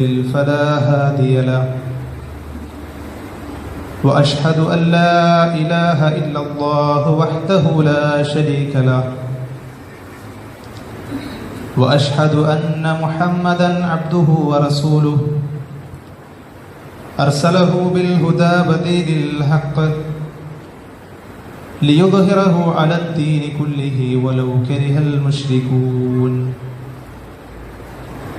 فلا هادي له. وأشهد أن لا إله إلا الله وحده لا شريك له. وأشهد أن محمدا عبده ورسوله. أرسله بالهدى بدين الحق ليظهره على الدين كله ولو كره المشركون.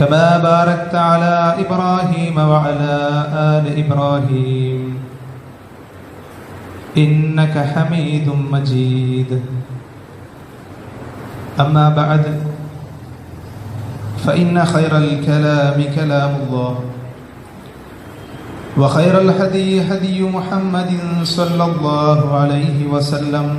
كما باركت على إبراهيم وعلى آل إبراهيم. إنك حميد مجيد. أما بعد فإن خير الكلام كلام الله وخير الهدي هدي محمد صلى الله عليه وسلم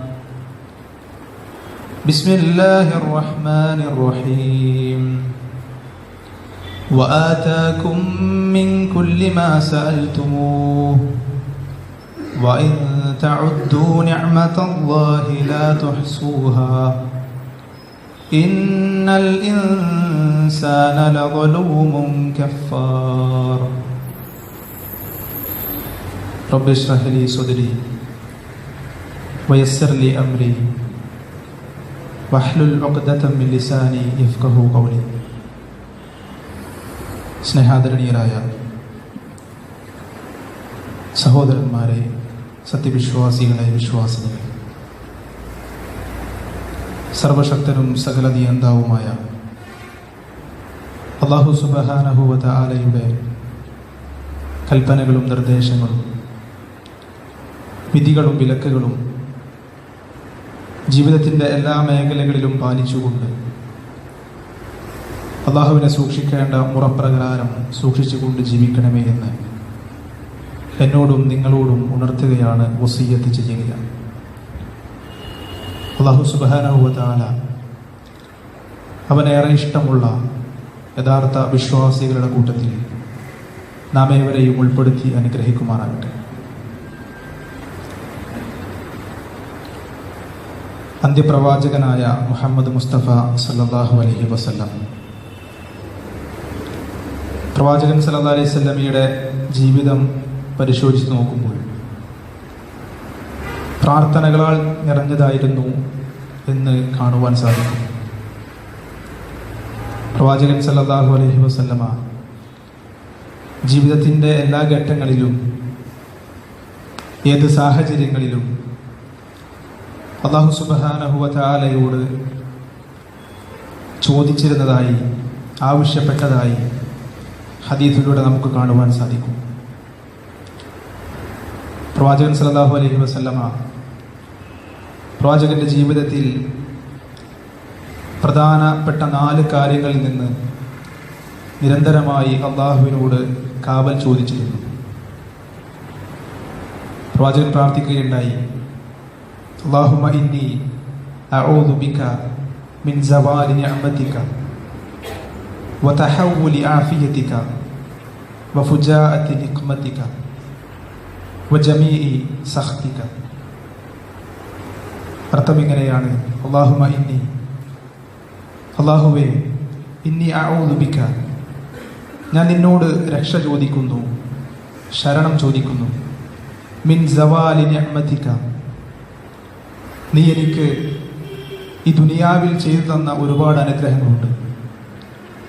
بسم الله الرحمن الرحيم. وآتاكم من كل ما سألتموه. وإن تعدوا نعمة الله لا تحصوها. إن الإنسان لظلوم كفار. رب اشرح لي صدري. ويسر لي أمري. ലിസാനി ഇഫ്കഹു സ്നേഹാദരണീയരായ സഹോദരന്മാരെ സത്യവിശ്വാസികളെ വിശ്വാസികളെ സർവശക്തനും സകല നിയന്താവുമായ അള്ളാഹു സുബഹാനഹുവത ആലയുടെ കൽപ്പനകളും നിർദ്ദേശങ്ങളും വിധികളും വിലക്കുകളും ജീവിതത്തിന്റെ എല്ലാ മേഖലകളിലും പാലിച്ചുകൊണ്ട് അള്ളാഹുവിനെ സൂക്ഷിക്കേണ്ട മുറപ്രകാരം സൂക്ഷിച്ചുകൊണ്ട് ജീവിക്കണമേ എന്ന് എന്നോടും നിങ്ങളോടും ഉണർത്തുകയാണ് വസീയത്ത് ചെയ്യുക. അള്ളാഹു സുബാനുവതാല അവനേറെ ഇഷ്ടമുള്ള യഥാർത്ഥ വിശ്വാസികളുടെ കൂട്ടത്തിൽ നാം ഏവരെയും ഉൾപ്പെടുത്തി അനുഗ്രഹിക്കുമാറാകട്ടെ. അന്ത്യപ്രവാചകനായ മുഹമ്മദ് മുസ്തഫ സല്ലാഹു അലഹി വസല്ലം. പ്രവാചകൻ സല്ലാ അലൈഹി സ്വല്ലമിയുടെ ജീവിതം പരിശോധിച്ച് നോക്കുമ്പോൾ പ്രാർത്ഥനകളാൽ നിറഞ്ഞതായിരുന്നു എന്ന് കാണുവാൻ സാധിക്കും. പ്രവാചകൻ സല്ലാഹു അലഹി വസല്ലമ ജീവിതത്തിന്റെ എല്ലാ ഘട്ടങ്ങളിലും ഏത് സാഹചര്യങ്ങളിലും അള്ളാഹു സുബാനഹുവലയോട് ചോദിച്ചിരുന്നതായി ആവശ്യപ്പെട്ടതായി ഹദീഫിലൂടെ നമുക്ക് കാണുവാൻ സാധിക്കും. പ്രവാചകൻ സലാഹു അലൈഹി വസല്ലമ പ്രവാചകന്റെ ജീവിതത്തിൽ പ്രധാനപ്പെട്ട നാല് കാര്യങ്ങളിൽ നിന്ന് നിരന്തരമായി അള്ളാഹുവിനോട് കാവൽ ചോദിച്ചിരുന്നു. പ്രവാചകൻ പ്രാർത്ഥിക്കുകയുണ്ടായി. اللهم إني أعوذ بك من زوال نعمتك وتحول عافيتك وفجاءة نقمتك വജമീഇ സഖ്തിക അർത്ഥം ഇങ്ങനെയാണ് അള്ളാഹുമ ഇന്നി അള്ളാഹുവേ ഇന്നി ഔദുബിക്ക ഞാൻ നിന്നോട് രക്ഷ ചോദിക്കുന്നു ശരണം ചോദിക്കുന്നു മിൻ സവാലി നിഅമതിക നീ എനിക്ക് ഈ ദുനിയാവിൽ ചെയ്തു തന്ന ഒരുപാട് അനുഗ്രഹങ്ങളുണ്ട്.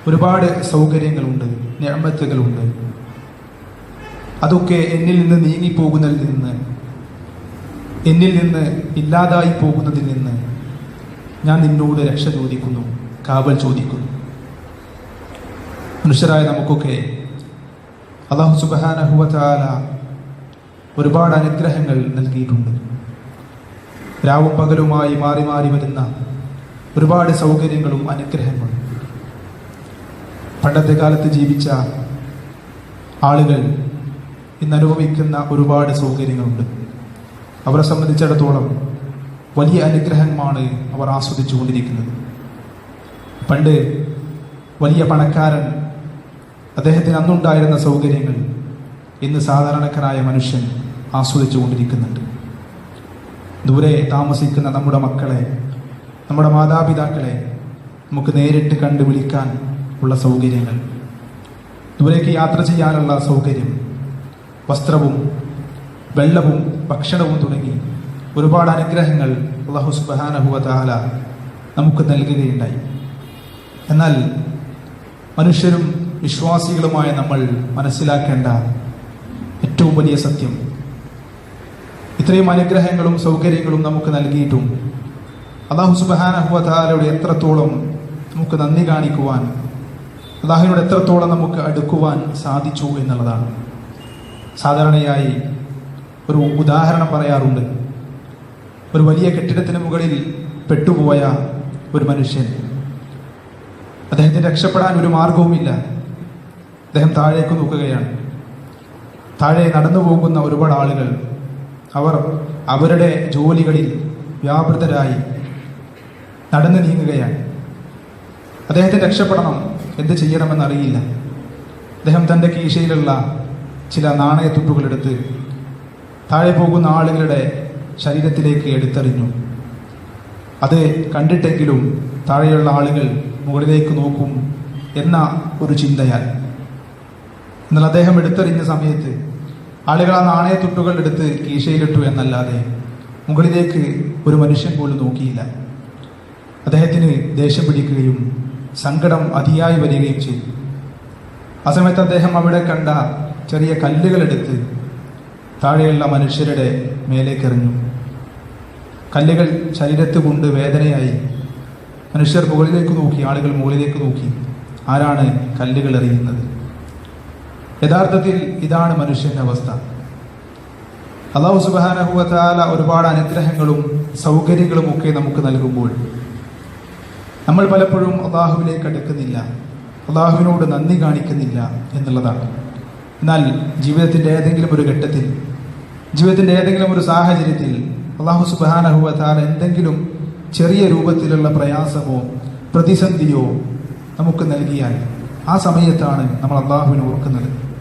ഒരുപാട് സൗകര്യങ്ങളുണ്ട് ഞാമത്തുകളുണ്ട് അതൊക്കെ എന്നിൽ നിന്ന് നീങ്ങിപ്പോകുന്നതിൽ നിന്ന് എന്നിൽ നിന്ന് ഇല്ലാതായി പോകുന്നതിൽ നിന്ന് ഞാൻ നിന്നോട് രക്ഷ ചോദിക്കുന്നു കാവൽ ചോദിക്കുന്നു. മനുഷ്യരായ നമുക്കൊക്കെ അള്ളാഹു സുബാനഹുവല ഒരുപാട് അനുഗ്രഹങ്ങൾ നൽകിയിട്ടുണ്ട്. രാവും പകലുമായി മാറി മാറി വരുന്ന ഒരുപാട് സൗകര്യങ്ങളും അനുഗ്രഹങ്ങളും. പണ്ടത്തെ കാലത്ത് ജീവിച്ച ആളുകൾ ഇന്ന് അനുഭവിക്കുന്ന ഒരുപാട് സൗകര്യങ്ങളുണ്ട്. അവരെ സംബന്ധിച്ചിടത്തോളം വലിയ അനുഗ്രഹമാണ് അവർ ആസ്വദിച്ചു കൊണ്ടിരിക്കുന്നത് പണ്ട് വലിയ പണക്കാരൻ അദ്ദേഹത്തിന് അന്നുണ്ടായിരുന്ന സൗകര്യങ്ങൾ ഇന്ന് സാധാരണക്കാരായ മനുഷ്യൻ ആസ്വദിച്ചു കൊണ്ടിരിക്കുന്നുണ്ട് ദൂരെ താമസിക്കുന്ന നമ്മുടെ മക്കളെ നമ്മുടെ മാതാപിതാക്കളെ നമുക്ക് നേരിട്ട് കണ്ടു വിളിക്കാൻ ഉള്ള സൗകര്യങ്ങൾ. ദൂരേക്ക് യാത്ര ചെയ്യാനുള്ള സൗകര്യം വസ്ത്രവും വെള്ളവും ഭക്ഷണവും തുടങ്ങി ഒരുപാട് അനുഗ്രഹങ്ങൾ അള്ളാഹു സുബാനഹുവ നമുക്ക് നൽകുകയുണ്ടായി. എന്നാൽ മനുഷ്യരും വിശ്വാസികളുമായ നമ്മൾ മനസ്സിലാക്കേണ്ട ഏറ്റവും വലിയ സത്യം ഇത്രയും അനുഗ്രഹങ്ങളും സൗകര്യങ്ങളും നമുക്ക് നൽകിയിട്ടും അള്ളാഹു സുബാനഹുവ താലയുടെ എത്രത്തോളം നമുക്ക് നന്ദി കാണിക്കുവാൻ അള്ളാഹുവിനോട് എത്രത്തോളം നമുക്ക് അടുക്കുവാൻ സാധിച്ചു എന്നുള്ളതാണ്. സാധാരണയായി ഒരു ഉദാഹരണം പറയാറുണ്ട്. ഒരു വലിയ കെട്ടിടത്തിന് മുകളിൽ പെട്ടുപോയ ഒരു മനുഷ്യൻ. അദ്ദേഹത്തിന് രക്ഷപ്പെടാൻ ഒരു മാർഗവുമില്ല അദ്ദേഹം താഴേക്ക് നോക്കുകയാണ്. താഴെ നടന്നു പോകുന്ന ഒരുപാട് ആളുകൾ അവർ അവരുടെ ജോലികളിൽ വ്യാപൃതരായി നടന്നു നീങ്ങുകയാണ്. അദ്ദേഹത്തെ രക്ഷപ്പെടണം എന്ത് ചെയ്യണമെന്നറിയില്ല. അദ്ദേഹം തന്റെ കീശയിലുള്ള ചില നാണയത്തുട്ടുകളെടുത്ത് താഴെ പോകുന്ന ആളുകളുടെ ശരീരത്തിലേക്ക് എടുത്തെറിഞ്ഞു. അത് കണ്ടിട്ടെങ്കിലും താഴെയുള്ള ആളുകൾ മുകളിലേക്ക് നോക്കും എന്ന ഒരു ചിന്തയാൽ. എന്നാൽ അദ്ദേഹം എടുത്തെറിഞ്ഞ സമയത്ത് ആളുകൾ ആ നാണയത്തുട്ടുകൾ എടുത്ത് കീശയിലിട്ടു എന്നല്ലാതെ മുകളിലേക്ക് ഒരു മനുഷ്യൻ പോലും നോക്കിയില്ല. അദ്ദേഹത്തിന് ദേഷ്യം പിടിക്കുകയും സങ്കടം അതിയായി വരികയും ചെയ്തു. ആ സമയത്ത് അദ്ദേഹം അവിടെ കണ്ട ചെറിയ കല്ലുകളെടുത്ത് താഴെയുള്ള മനുഷ്യരുടെ മേലേക്കെറിഞ്ഞു കല്ലുകൾ ശരീരത്ത് കൊണ്ട് വേദനയായി മനുഷ്യർ മുകളിലേക്ക് നോക്കി ആളുകൾ മുകളിലേക്ക് നോക്കി ആരാണ് കല്ലുകൾ എറിയുന്നത്? യഥാർത്ഥത്തിൽ ഇതാണ് മനുഷ്യന്റെ അവസ്ഥ. അള്ളാഹു സുബാനഹുവല ഒരുപാട് അനുഗ്രഹങ്ങളും സൗകര്യങ്ങളും ഒക്കെ നമുക്ക് നൽകുമ്പോൾ നമ്മൾ പലപ്പോഴും അള്ളാഹുവിലേക്ക് അടുക്കുന്നില്ല. അള്ളാഹുവിനോട് നന്ദി കാണിക്കുന്നില്ല എന്നുള്ളതാണ്. എന്നാൽ ജീവിതത്തിന്റെ ഏതെങ്കിലും ഒരു ഘട്ടത്തിൽ ജീവിതത്തിന്റെ ഏതെങ്കിലും ഒരു സാഹചര്യത്തിൽ അള്ളാഹു സുബാനഹുവല എന്തെങ്കിലും ചെറിയ രൂപത്തിലുള്ള പ്രയാസമോ പ്രതിസന്ധിയോ നമുക്ക് നൽകിയാൽ ആ സമയത്താണ് നമ്മൾ അള്ളാഹുവിനെ ഓർക്കുന്നത്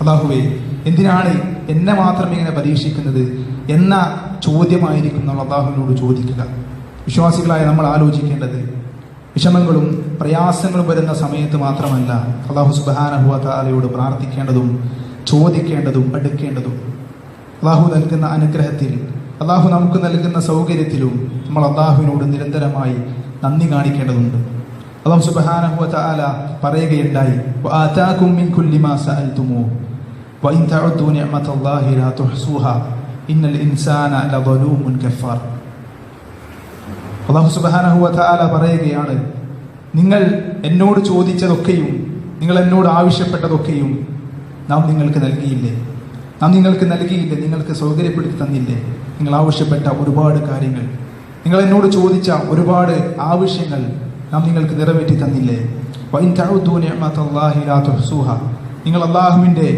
അള്ളാഹുവെ എന്തിനാണ് എന്നെ മാത്രം ഇങ്ങനെ പരീക്ഷിക്കുന്നത് എന്ന ചോദ്യമായിരിക്കും നമ്മൾ അള്ളാഹുവിനോട് ചോദിക്കുക. വിശ്വാസികളായ നമ്മൾ ആലോചിക്കേണ്ടത് വിഷമങ്ങളും പ്രയാസങ്ങളും വരുന്ന സമയത്ത് മാത്രമല്ല അള്ളാഹു സുബാനഹുവ താലയോട് പ്രാർത്ഥിക്കേണ്ടതും ചോദിക്കേണ്ടതും അടുക്കേണ്ടതും. അള്ളാഹു നൽകുന്ന അനുഗ്രഹത്തിൽ അള്ളാഹു നമുക്ക് നൽകുന്ന സൗകര്യത്തിലും നമ്മൾ അള്ളാഹുവിനോട് നിരന്തരമായി നന്ദി കാണിക്കേണ്ടതുണ്ട്. അള്ളാഹു സുബാനഹുവ താല പറയുകയുണ്ടായി "വആതാകും മിൻ കുല്ലി മാ സഅൽതുമൂ വഇൻ തഉദ്ദൂ നിഅമതല്ലാഹി ലാ തുഹ്സൂഹാ ഇന്നൽ ഇൻസാന ലളൂമുൻ കഫാർ അള്ളാഹു സുബാനഹുവ താല പറയുകയാണ് നിങ്ങൾ എന്നോട് ചോദിച്ചതൊക്കെയും നിങ്ങൾ എന്നോട് ആവശ്യപ്പെട്ടതൊക്കെയും നാം നിങ്ങൾക്ക് നൽകിയില്ലേ? നാം നിങ്ങൾക്ക് നൽകിയില്ലേ? നിങ്ങൾക്ക് സൗകര്യപ്പെടുത്തി തന്നില്ലേ? നിങ്ങൾ ആവശ്യപ്പെട്ട ഒരുപാട് കാര്യങ്ങൾ നിങ്ങൾ എന്നോട് ചോദിച്ച ഒരുപാട് ആവശ്യങ്ങൾ നാം നിങ്ങൾക്ക് നിറവേറ്റി തന്നില്ലേ? നിങ്ങൾ അള്ളാഹുവിന്റെ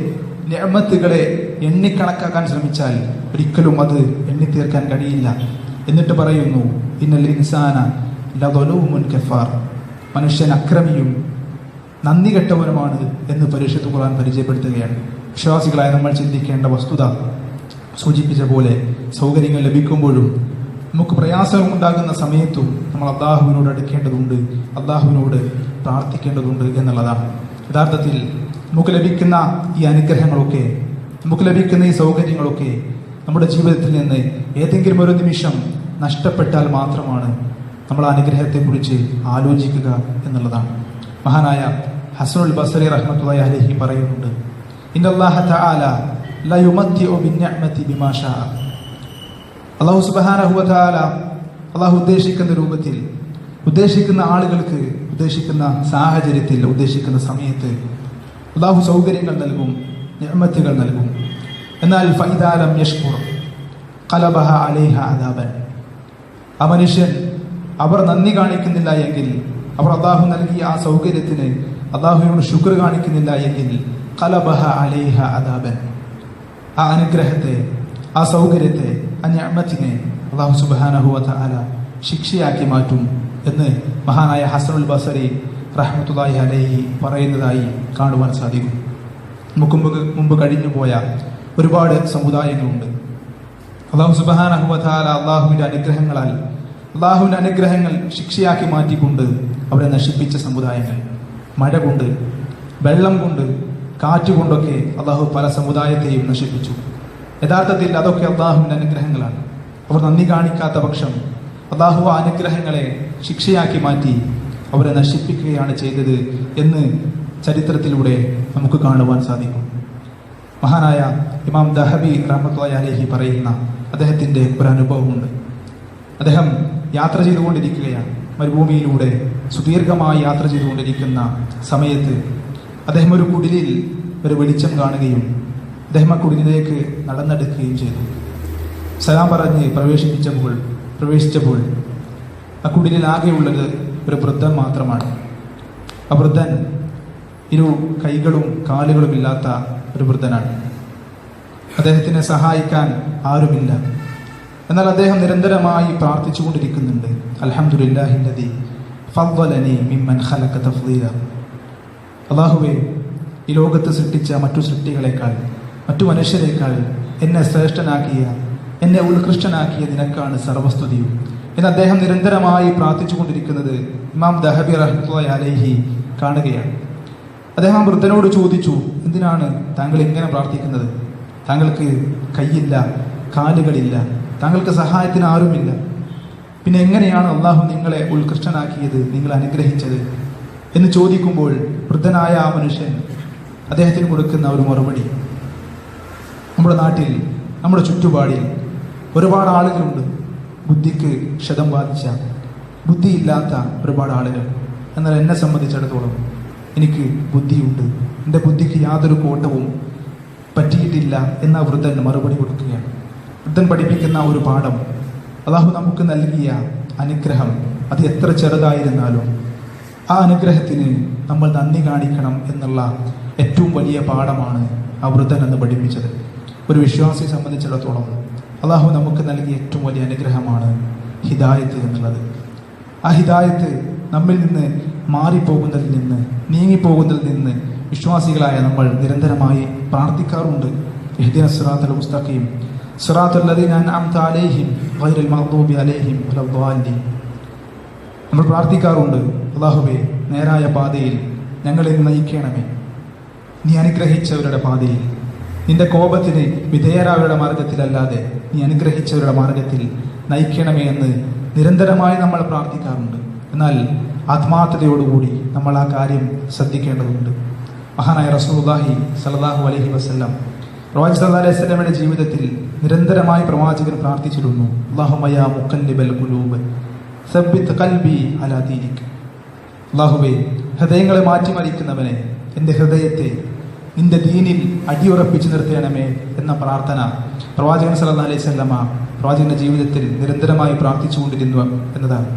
നിഅമത്തുകളെ എണ്ണിക്കണക്കാക്കാൻ ശ്രമിച്ചാൽ ഒരിക്കലും അത് എണ്ണിത്തീർക്കാൻ കഴിയില്ല. എന്നിട്ട് പറയുന്നു ഇന്നൽ ഇൻസാന ലദലൂമുൻ കഫാർ. മനുഷ്യൻ അക്രമിയും നന്ദി കെട്ടവനുമാണ് എന്ന് പരിശുദ്ധ ഖുർആൻ പരിചയപ്പെടുത്തുകയാണ്. വിശ്വാസികളായ നമ്മൾ ചിന്തിക്കേണ്ട വസ്തുത സൂചിപ്പിച്ച പോലെ സൗകര്യങ്ങൾ ലഭിക്കുമ്പോഴും നമുക്ക് പ്രയാസം ഉണ്ടാകുന്ന സമയത്തും നമ്മൾ അള്ളാഹുവിനോട് അടുക്കേണ്ടതുണ്ട് അള്ളാഹുവിനോട് പ്രാർത്ഥിക്കേണ്ടതുണ്ട് എന്നുള്ളതാണ്. യഥാർത്ഥത്തിൽ നമുക്ക് ലഭിക്കുന്ന ഈ അനുഗ്രഹങ്ങളൊക്കെ നമുക്ക് ലഭിക്കുന്ന ഈ സൗകര്യങ്ങളൊക്കെ നമ്മുടെ ജീവിതത്തിൽ നിന്ന് ഏതെങ്കിലും ഒരു നിമിഷം നഷ്ടപ്പെട്ടാൽ മാത്രമാണ് നമ്മൾ അനുഗ്രഹത്തെക്കുറിച്ച് ആലോചിക്കുക എന്നുള്ളതാണ്. മഹാനായ ഹസനുൽ ബസറി റഹ്മത്തുള്ളാഹി അലഹി പറയുന്നുണ്ട് അള്ളാഹു തആല അള്ളാഹു ഉദ്ദേശിക്കുന്ന രൂപത്തിൽ ഉദ്ദേശിക്കുന്ന ആളുകൾക്ക് ഉദ്ദേശിക്കുന്ന സാഹചര്യത്തിൽ ഉദ്ദേശിക്കുന്ന സമയത്ത് അള്ളാഹു സൗകര്യങ്ങൾ നൽകും നിഅമത്തുകൾ നൽകും. എന്നാൽ ഫൈദാലം യഷ്കുർ കലബഹ അലേഹ അദാബൻ. ആ മനുഷ്യൻ അവർ നന്ദി കാണിക്കുന്നില്ല എങ്കിൽ അവർ അള്ളാഹു നൽകിയ ആ സൗകര്യത്തിന് അള്ളാഹുവിനോട് ശുക്ർ കാണിക്കുന്നില്ല എങ്കിൽ കലബഹ അലേഹ അദാബൻ. ആ അനുഗ്രഹത്തെ ആ സൗകര്യത്തെ ആ ഞാമത്തിനെ അള്ളാഹു സുബാനഹുവ ശിക്ഷയാക്കി മാറ്റും എന്ന് മഹാനായ ഹസനുൽ ബസരി റഹ്മത്തുല്ലാഹി അലൈഹി പറയുന്നതായി കാണുവാൻ സാധിക്കും നമുക്ക് മുമ്പ് മുമ്പ് കഴിഞ്ഞു പോയ ഒരുപാട് സമുദായങ്ങളുണ്ട്. അള്ളാഹു സുബാനഹുവല അള്ളാഹുവിന്റെ അനുഗ്രഹങ്ങളാൽ അള്ളാഹുവിന്റെ അനുഗ്രഹങ്ങൾ ശിക്ഷയാക്കി മാറ്റിക്കൊണ്ട് അവരെ നശിപ്പിച്ച സമുദായങ്ങൾ. മഴ കൊണ്ട് വെള്ളം കൊണ്ട് കാറ്റുകൊണ്ടൊക്കെ അള്ളാഹു പല സമുദായത്തെയും നശിപ്പിച്ചു. യഥാർത്ഥത്തിൽ അതൊക്കെ അള്ളാഹുവിന്റെ അനുഗ്രഹങ്ങളാണ്. അവർ നന്ദി കാണിക്കാത്ത പക്ഷം അള്ളാഹു ആ അനുഗ്രഹങ്ങളെ ശിക്ഷയാക്കി മാറ്റി അവരെ നശിപ്പിക്കുകയാണ് ചെയ്തത് എന്ന് ചരിത്രത്തിലൂടെ നമുക്ക് കാണുവാൻ സാധിക്കും. മഹാനായ ഇമാം ദഹബി റഹ്മത്തുള്ളാഹി അലൈഹി പറയുന്ന അദ്ദേഹത്തിന്റെ ഒരു അനുഭവമുണ്ട്. അദ്ദേഹം യാത്ര ചെയ്തുകൊണ്ടിരിക്കുകയാണ്. മരുഭൂമിയിലൂടെ സുദീർഘമായി യാത്ര ചെയ്തുകൊണ്ടിരിക്കുന്ന സമയത്ത് അദ്ദേഹം ഒരു കുടിലിൽ ഒരു വെളിച്ചം കാണുകയും അദ്ദേഹം ആ കുടിലിലേക്ക് നടന്നെടുക്കുകയും ചെയ്തു. സലാം പറഞ്ഞ് പ്രവേശിപ്പിച്ചപ്പോൾ പ്രവേശിച്ചപ്പോൾ ആ കുടിലിൽ ആകെയുള്ളത് ഒരു വൃദ്ധൻ മാത്രമാണ്. ആ വൃദ്ധൻ ഇരു കൈകളും കാലുകളും ഇല്ലാത്ത ഒരു വൃദ്ധനാണ്. അദ്ദേഹത്തിനെ സഹായിക്കാൻ ആരുമില്ല. എന്നാൽ അദ്ദേഹം നിരന്തരമായി പ്രാർത്ഥിച്ചുകൊണ്ടിരിക്കുന്നുണ്ട്. അൽഹംദുലില്ലാഹില്ലദി ഫദ്ദലനി മിമ്മൻ തഫ്ദീല. ഈ ലോകത്ത് സൃഷ്ടിച്ച മറ്റു സൃഷ്ടികളെക്കാൾ മറ്റു മനുഷ്യരെക്കാൾ എന്നെ ശ്രേഷ്ഠനാക്കിയ എന്നെ ഉത്കൃഷ്ടനാക്കിയ നിനക്കാണ് സർവസ്തുതിയും. എന്ന് അദ്ദേഹം നിരന്തരമായി പ്രാർത്ഥിച്ചുകൊണ്ടിരിക്കുന്നത് ഇമാം ദഹബി റഹ്മത്തുള്ളാഹി അലൈഹി കാണുകയാണ്. അദ്ദേഹം വൃദ്ധനോട് ചോദിച്ചു എന്തിനാണ് താങ്കൾ ഇങ്ങനെ പ്രാർത്ഥിക്കുന്നത്? താങ്കൾക്ക് കൈയില്ല കാലുകളില്ല താങ്കൾക്ക് സഹായത്തിന് ആരുമില്ല. പിന്നെ എങ്ങനെയാണ് അള്ളാഹു നിങ്ങളെ ഉത്കൃഷ്ടനാക്കിയത് നിങ്ങൾ അനുഗ്രഹിച്ചത്? എന്ന് ചോദിക്കുമ്പോൾ വൃദ്ധനായ ആ മനുഷ്യൻ അദ്ദേഹത്തിന് കൊടുക്കുന്ന ഒരു മറുപടി. നമ്മുടെ നാട്ടിൽ നമ്മുടെ ചുറ്റുപാടിൽ ഒരുപാട് ആളുകളുണ്ട്. ബുദ്ധിക്ക് ക്ഷതം ബാധിച്ച ബുദ്ധിയില്ലാത്ത ഒരുപാട് ആളുകൾ. എന്നാൽ എന്നെ സംബന്ധിച്ചിടത്തോളം എനിക്ക് ബുദ്ധിയുണ്ട്. എന്റെ ബുദ്ധിക്ക് യാതൊരു കോട്ടവും പറ്റിയിട്ടില്ല എന്ന വൃദ്ധൻ മറുപടി കൊടുക്കുകയാണ്. വൃദ്ധൻ പഠിപ്പിക്കുന്ന ഒരു പാഠം അള്ളാഹു നമുക്ക് നൽകിയ അനുഗ്രഹം. അത് എത്ര ചെറുതായിരുന്നാലും ആ അനുഗ്രഹത്തിന് നമ്മൾ നന്ദി കാണിക്കണം എന്നുള്ള ഏറ്റവും വലിയ പാഠമാണ് ആ വൃദ്ധൻ എന്ന് പഠിപ്പിച്ചത്. ഒരു വിശ്വാസിയെ സംബന്ധിച്ചിടത്തോളം അള്ളാഹു നമുക്ക് നൽകിയ ഏറ്റവും വലിയ അനുഗ്രഹമാണ് ഹിദായത്ത് എന്നുള്ളത്. ആ ഹിദായത്ത് നമ്മിൽ നിന്ന് മാറിപ്പോകുന്നതിൽ നിന്ന് നീങ്ങിപ്പോകുന്നതിൽ നിന്ന് വിശ്വാസികളായ നമ്മൾ നിരന്തരമായി പ്രാർത്ഥിക്കാറുണ്ട്. ഇഹ്ദിന സിറാത്തുൽ മുസ്തഖീം. അൻഅംത അലൈഹിം മഗ്ദൂബി അലൈഹിം നമ്മൾ പ്രാർത്ഥിക്കാറുണ്ട് അള്ളാഹുബെ നേരായ പാതയിൽ ഞങ്ങളെ നയിക്കണമേ. നീ അനുഗ്രഹിച്ചവരുടെ പാതയിൽ നിന്റെ കോപത്തിന് വിധേയരായവരുടെ മാർഗത്തിലല്ലാതെ നീ അനുഗ്രഹിച്ചവരുടെ മാർഗത്തിൽ നയിക്കണമേ എന്ന് നിരന്തരമായി നമ്മൾ പ്രാർത്ഥിക്കാറുണ്ട്. എന്നാൽ ആത്മാർത്ഥതയോടുകൂടി നമ്മൾ ആ കാര്യം ശ്രദ്ധിക്കേണ്ടതുണ്ട്. മഹാനായ റസൂദാഹി സലദാഹു അലഹി വസല്ലം റോജ് സല്ലാ അലൈഹി വസല്ലമയുടെ ജീവിതത്തിൽ നിരന്തരമായി പ്രവാചകൻ പ്രാർത്ഥിച്ചിരുന്നു അല്ലാഹുമ്മ യാ മുഖല്ലിബൽ ഖുലൂബ് സബ്ബിത് ഖൽബി അലാ ദീനിക്. അല്ലാഹുവേ ഹൃദയങ്ങളെ മാറ്റിമറിക്കുന്നവനെ എന്റെ ഹൃദയത്തെ നിന്റെ ദീനിൽ അടിയുറപ്പിച്ചു നിർത്തേണമേ എന്ന പ്രാർത്ഥന പ്രവാചകൻ സലഹ് അലൈഹി വസല്ലമ പ്രവാചകന്റെ ജീവിതത്തിൽ നിരന്തരമായി പ്രാർത്ഥിച്ചുകൊണ്ടിരുന്നു എന്നതാണ്.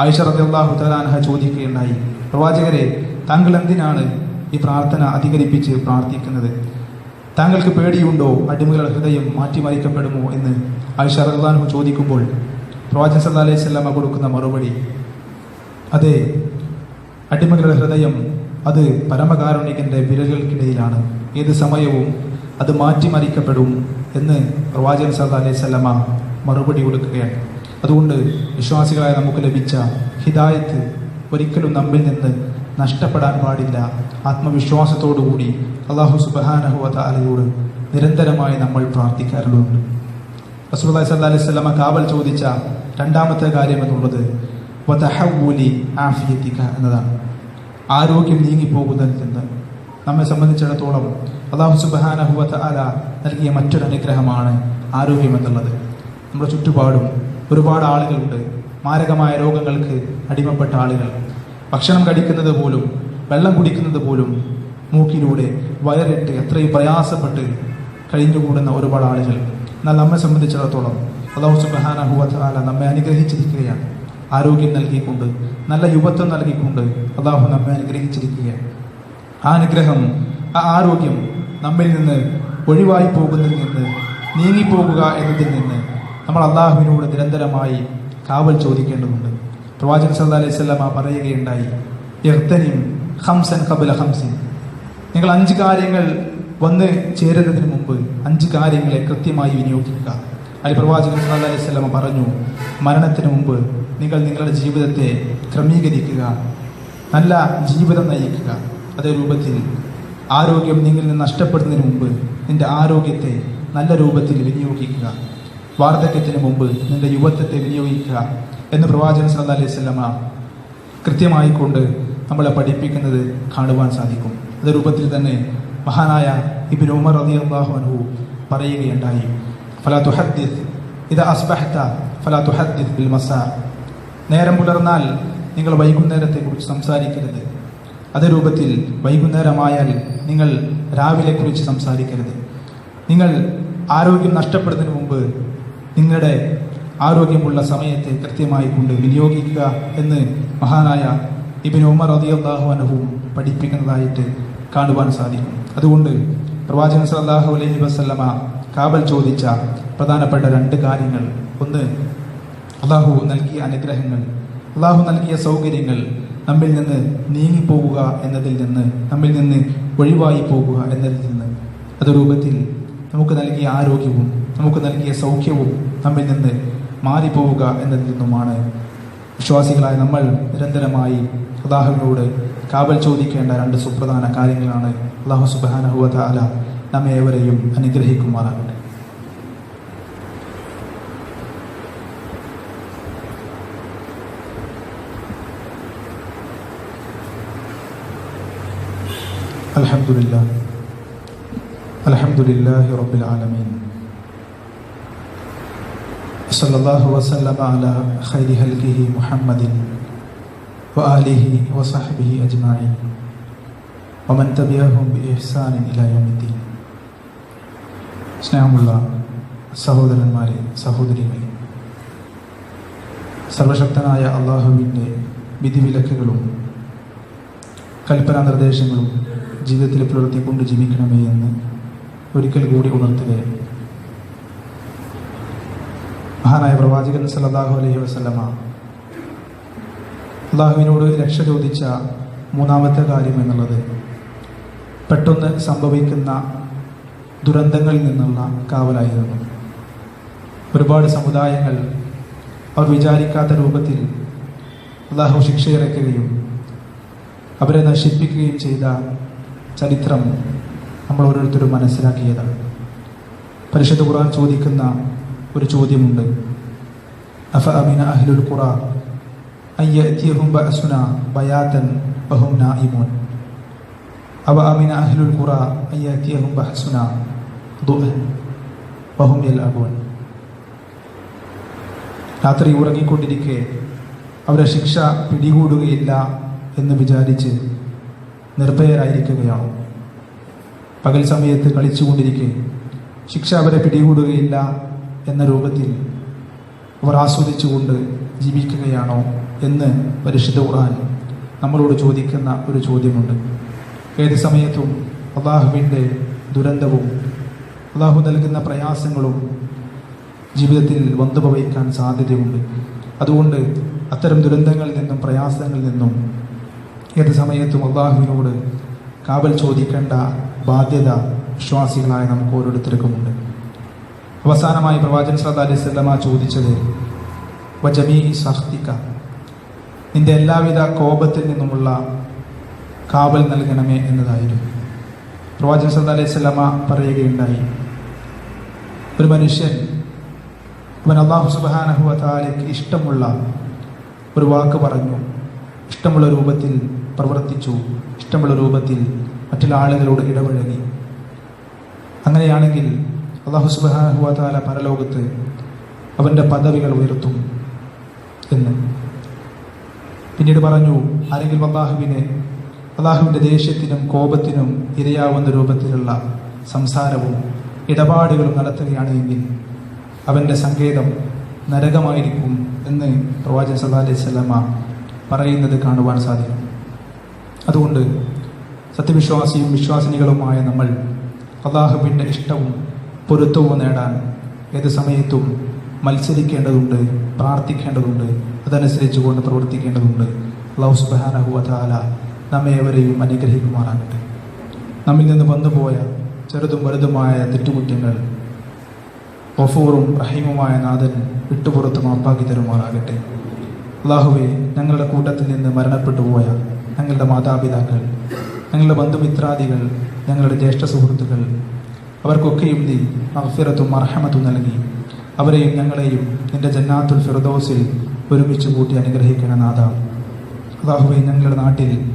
ആയിഷ റളിയല്ലാഹു തലാൻഹ ചോദിക്കുകയുണ്ടായി പ്രവാചകരെ താങ്കൾ എന്തിനാണ് ഈ പ്രാർത്ഥന അധികരിപ്പിച്ച് പ്രാർത്ഥിക്കുന്നത്? താങ്കൾക്ക് പേടിയുണ്ടോ? അടിമകളുടെ ഹൃദയം മാറ്റിമറിക്കപ്പെടുമോ എന്ന് ആയിഷ റളിയല്ലാഹു ചോദിക്കുമ്പോൾ പ്രവാചകൻ സല്ലാ അലൈഹി വസല്ലമ കൊടുക്കുന്ന മറുപടി അതെ അടിമകളുടെ ഹൃദയം അത് പരമകാരുണികന്റെ വിരലുകൾക്കിടയിലാണ്. ഏത് സമയവും അത് മാറ്റിമറിക്കപ്പെടും എന്ന് പ്രവാചകൻ സല്ലാ അലൈഹി സ്വലമ മറുപടി കൊടുക്കുകയാണ്. അതുകൊണ്ട് വിശ്വാസികളായ നമുക്ക് ലഭിച്ച ഹിദായത്ത് ഒരിക്കലും നമ്മിൽ നിന്ന് നഷ്ടപ്പെടാൻ പാടില്ല. ആത്മവിശ്വാസത്തോടുകൂടി അള്ളാഹു സുബാനഹുവ അലയോട് നിരന്തരമായി നമ്മൾ പ്രാർത്ഥിക്കാറുണ്ട് റസൂലുള്ളാഹി സല്ലാ അലൈഹി സ്വലമ കാവൽ ചോദിച്ച രണ്ടാമത്തെ കാര്യം എന്നുള്ളത് വതഹവ്വുലി ആഫിയത്തിക എന്നതാണ്. ആരോഗ്യം നീങ്ങിപ്പോകുന്നതിൽ നിന്ന് നമ്മെ സംബന്ധിച്ചിടത്തോളം അള്ളാഹു സുബ്ഹാനഹു വ തആല നൽകിയ മറ്റൊരു അനുഗ്രഹമാണ് ആരോഗ്യം എന്നുള്ളത്. നമ്മുടെ ചുറ്റുപാടും ഒരുപാട് ആളുകളുണ്ട്. മാരകമായ രോഗങ്ങൾക്ക് അടിമപ്പെട്ട ആളുകൾ. ഭക്ഷണം കഴിക്കുന്നത് പോലും വെള്ളം കുടിക്കുന്നത് പോലും മൂക്കിലൂടെ വയറിട്ട് എത്രയും പ്രയാസപ്പെട്ട് കഴിഞ്ഞുകൂടുന്ന ഒരുപാട് ആളുകൾ. എന്നാൽ നമ്മെ സംബന്ധിച്ചിടത്തോളം അള്ളാഹു സുബാനഹുവല നമ്മെ അനുഗ്രഹിച്ചിരിക്കുകയാണ്. ആരോഗ്യം നൽകിക്കൊണ്ട് നല്ല യുവത്വം നൽകിക്കൊണ്ട് അള്ളാഹു നമ്മെ അനുഗ്രഹിച്ചിരിക്കുകയാണ്. ആ അനുഗ്രഹം ആ ആരോഗ്യം നമ്മിൽ നിന്ന് ഒഴിവായി പോകുന്നതിൽ നിന്ന് നീങ്ങിപ്പോകുക എന്നതിൽ നിന്ന് നമ്മൾ അള്ളാഹുവിനോട് നിരന്തരമായി കാവൽ ചോദിക്കേണ്ടതുണ്ട്. പ്രവാചകൻ സല്ലാ അലൈഹി സ്വലാമ പറയുകയുണ്ടായി ഇർത്തനിം ഹംസൻ കബല ഹംസിൻ നിങ്ങൾ അഞ്ച് കാര്യങ്ങൾ വന്ന് ചേരുന്നതിന് മുമ്പ് അഞ്ച് കാര്യങ്ങളെ കൃത്യമായി വിനിയോഗിക്കുക. അതിൽ പ്രവാചകൻ സല്ലല്ലാഹു അലൈഹി വസല്ലം പറഞ്ഞു മരണത്തിന് മുമ്പ് നിങ്ങൾ നിങ്ങളുടെ ജീവിതത്തെ ക്രമീകരിക്കുക. നല്ല ജീവിതം നയിക്കുക. അതേ രൂപത്തിൽ ആരോഗ്യം നിങ്ങളിൽ നിന്ന് നഷ്ടപ്പെടുന്നതിന് മുമ്പ് നിന്റെ ആരോഗ്യത്തെ നല്ല രൂപത്തിൽ വിനിയോഗിക്കുക. വാർദ്ധക്യത്തിന് മുമ്പ് നിന്റെ യുവത്വത്തെ വിനിയോഗിക്കുക. എന്ന് പ്രവാചകൻ സല്ല അലൈഹി സ്വലമ കൃത്യമായിക്കൊണ്ട് നമ്മളെ പഠിപ്പിക്കുന്നത് കാണുവാൻ സാധിക്കും. അതേ രൂപത്തിൽ തന്നെ മഹാനായ ഇബിൻ ഉമർ റളിയല്ലാഹു അൻഹു പറയുകയുണ്ടായി. ഫലാ തുഹദ്ദിത് ഇത് അസ്ബഹത്ത ഫലാ തുഹദ്ദിത് ബിൽ മസാ നേരം പുലർന്നാൽ നിങ്ങൾ വൈകുന്നേരത്തെ കുറിച്ച് സംസാരിക്കരുത്. അതേ രൂപത്തിൽ വൈകുന്നേരമായാൽ നിങ്ങൾ രാവിലെ കുറിച്ച് സംസാരിക്കരുത്. നിങ്ങൾ ആരോഗ്യം നഷ്ടപ്പെടുന്നതിന് മുമ്പ് നിങ്ങളുടെ ആരോഗ്യമുള്ള സമയത്തെ കൃത്യമായി കൊണ്ട് വിനിയോഗിക്കുക എന്ന് മഹാനായ ഇബിൻ ഉമർ റളിയല്ലാഹു അനുഭവം പഠിപ്പിക്കുന്നതായിട്ട് കാണുവാൻ സാധിക്കും. അതുകൊണ്ട് പ്രവാചകൻ സല്ലല്ലാഹു അലൈഹി വസല്ലമ കാവൽ ചോദിച്ച പ്രധാനപ്പെട്ട രണ്ട് കാര്യങ്ങൾ. ഒന്ന് അള്ളാഹു നൽകിയ അനുഗ്രഹങ്ങൾ. അള്ളാഹു നൽകിയ സൗകര്യങ്ങൾ നമ്മിൽ നിന്ന് നീങ്ങിപ്പോകുക എന്നതിൽ നിന്ന് നമ്മിൽ നിന്ന് ഒഴിവായി പോകുക എന്നതിൽ നിന്ന്. അത് രൂപത്തിൽ നമുക്ക് നൽകിയ ആരോഗ്യവും നമുക്ക് നൽകിയ സൗഖ്യവും നമ്മിൽ നിന്ന് മാറിപ്പോവുക എന്നതിൽ നിന്നുമാണ്. വിശ്വാസികളായ നമ്മൾ നിരന്തരമായി അള്ളാഹുവിനോട് കാവൽ ചോദിക്കേണ്ട രണ്ട് സുപ്രധാന കാര്യങ്ങളാണ്. അള്ളാഹു സുബാനഹുവ താല നമ്മെ ഏവരെയും അനുഗ്രഹിക്കുമാറാകട്ടെ الحمد لله الحمد لله رب العالمين صلى الله وسلم على خير خلقه محمد وآله وصحبه أجمعين ومن تبعهم بإحسان إلى يوم الدين സ്നേഹമുള്ള സഹോദരന്മാരെ സഹോദരികളെ സർവശക്തനായ അള്ളാഹുവിന്റെ വിധിവിലക്കുകളും കൽപ്പനാ നിർദ്ദേശങ്ങളും ജീവിതത്തിൽ പുലർത്തിക്കൊണ്ട് ജീവിക്കണമേ എന്ന് ഒരിക്കൽ കൂടി ഉണർത്തുകയാണ്. മഹാനായ പ്രവാചകൻ സല്ലല്ലാഹു അലഹി വസ്ലമ അള്ളാഹുവിനോട് രക്ഷ ചോദിച്ച മൂന്നാമത്തെ കാര്യം എന്നുള്ളത് പെട്ടെന്ന് സംഭവിക്കുന്ന ദുരന്തങ്ങളിൽ നിന്നുള്ള കാവലായിരുന്നു. ഒരുപാട് സമുദായങ്ങൾ അവർ വിചാരിക്കാത്ത രൂപത്തിൽ അള്ളാഹു ശിക്ഷയിറക്കുകയും അവരെ നശിപ്പിക്കുകയും ചെയ്ത ചരിത്രം നമ്മൾ ഓരോരുത്തരും മനസ്സിലാക്കിയതാണ്. പരിശുദ്ധ ഖുർആൻ ചോദിക്കുന്ന ഒരു ചോദ്യമുണ്ട്. അഫ അമിന അഹ്ലുൽ ഖുറ അയ്യഹും ബഅസുന ബയാതൻ വഹും നായിമൂൻ അവ അമിന അഹ്ലുൽ ഖുറ അയ്യത്തിയഹും ബഅസുന ദുഅൻ വഹും യൽഅബൂൻ രാത്രി ഉറങ്ങിക്കൊണ്ടിരിക്കെ അവരെ ശിക്ഷ പിടികൂടുകയില്ല എന്ന് വിചാരിച്ച് നിർഭയരായിരിക്കുകയാണ്. പകൽ സമയത്ത് കളിച്ചുകൊണ്ടിരിക്കെ ശിക്ഷ അവരെ പിടികൂടുകയില്ല എന്ന രൂപത്തിൽ അവർ ആസ്വദിച്ചുകൊണ്ട് ജീവിക്കുകയാണോ എന്ന് പരിശുദ്ധ ഖുർആൻ നമ്മളോട് ചോദിക്കുന്ന ഒരു ചോദ്യമുണ്ട്. ഏത് സമയത്തും അള്ളാഹുവിന്റെ ദുരന്തവും അള്ളാഹു നൽകുന്ന പ്രയാസങ്ങളും ജീവിതത്തിൽ വന്നു ഭവിക്കാൻ സാധ്യതയുണ്ട്. അതുകൊണ്ട് അത്തരം ദുരന്തങ്ങളിൽ നിന്നും പ്രയാസങ്ങളിൽ നിന്നും ഏത് സമയത്തും അള്ളാഹുവിനോട് കാവൽ ചോദിക്കേണ്ട ബാധ്യത വിശ്വാസികളായ നമുക്ക് ഓരോരുത്തർക്കുമുണ്ട് അവസാനമായി പ്രവാചകൻ സല്ലല്ലാഹു അലൈഹി വസല്ലമ ചോദിച്ചത് വജമീ സഹ്തിക്ക നിന്റെ എല്ലാവിധ കോപത്തിൽ നിന്നുമുള്ള കാവൽ നൽകണമേ എന്നതായിരുന്നു. പ്രവാചകൻ സല്ലല്ലാഹു അലൈഹി സ്വലാമ പറയുകയുണ്ടായി. ഒരു മനുഷ്യൻ അവൻ അള്ളാഹു സുബാനഹു അതാലയ്ക്ക് ഇഷ്ടമുള്ള ഒരു വാക്ക് പറഞ്ഞു. ഇഷ്ടമുള്ള രൂപത്തിൽ പ്രവർത്തിച്ചു. ഇഷ്ടമുള്ള രൂപത്തിൽ മറ്റുള്ള ആളുകളോട് ഇടപഴകി. അങ്ങനെയാണെങ്കിൽ അള്ളാഹു സുബാനഹു അതാല പരലോകത്ത് അവന്റെ പദവികൾ ഉയർത്തും എന്ന്. പിന്നീട് പറഞ്ഞു ആരെങ്കിലും അള്ളാഹുവിനെ അള്ളാഹുവിന്റെ ദേഷ്യത്തിനും കോപത്തിനും ഇരയാവുന്ന രൂപത്തിലുള്ള സംസാരവും ഇടപാടുകളും നടത്തുകയാണ് എങ്കിൽ അവന്റെ സങ്കേതം നരകമായിരിക്കും എന്ന് പ്രവാചകൻ സല്ലാ അലൈഹി സ്വലമ പറയുന്നത് കാണുവാൻ സാധിക്കും. അതുകൊണ്ട് സത്യവിശ്വാസിയും വിശ്വാസിനികളുമായ നമ്മൾ അള്ളാഹുവിന്റെ ഇഷ്ടവും പൊരുത്തവും നേടാൻ ഏത് സമയത്തും മത്സരിക്കേണ്ടതുണ്ട് പ്രാർത്ഥിക്കേണ്ടതുണ്ട് അതനുസരിച്ച് കൊണ്ട് പ്രവർത്തിക്കേണ്ടതുണ്ട്. അള്ളാഹു സുബാനഹു വതാല നമ്മെ ഏവരെയും അനുഗ്രഹിക്കുമാറാകട്ടെ. നമ്മിൽ നിന്ന് വന്നുപോയ ചെറുതും വലുതുമായ തെറ്റുകുറ്റങ്ങൾ ഒഫൂറും റഹീമുമായ നാഥൻ വിട്ടുപുറത്ത് മാപ്പാക്കി തരുമാറാകട്ടെ. അള്ളാഹുവെ ഞങ്ങളുടെ കൂട്ടത്തിൽ നിന്ന് മരണപ്പെട്ടു പോയ ഞങ്ങളുടെ മാതാപിതാക്കൾ ഞങ്ങളുടെ ബന്ധുമിത്രാദികൾ ഞങ്ങളുടെ ജ്യേഷ്ഠ സുഹൃത്തുക്കൾ അവർക്കൊക്കെയും നീ മഹഫിറത്തും അർഹമത്തും നൽകി. അവരെയും ഞങ്ങളെയും നിന്റെ ജന്നാത്തുൽ ഫിറദോസിൽ ഒരുമിച്ച് കൂട്ടി അനുഗ്രഹിക്കണ നാഥ. അള്ളാഹുവെ ഞങ്ങളുടെ നാട്ടിൽ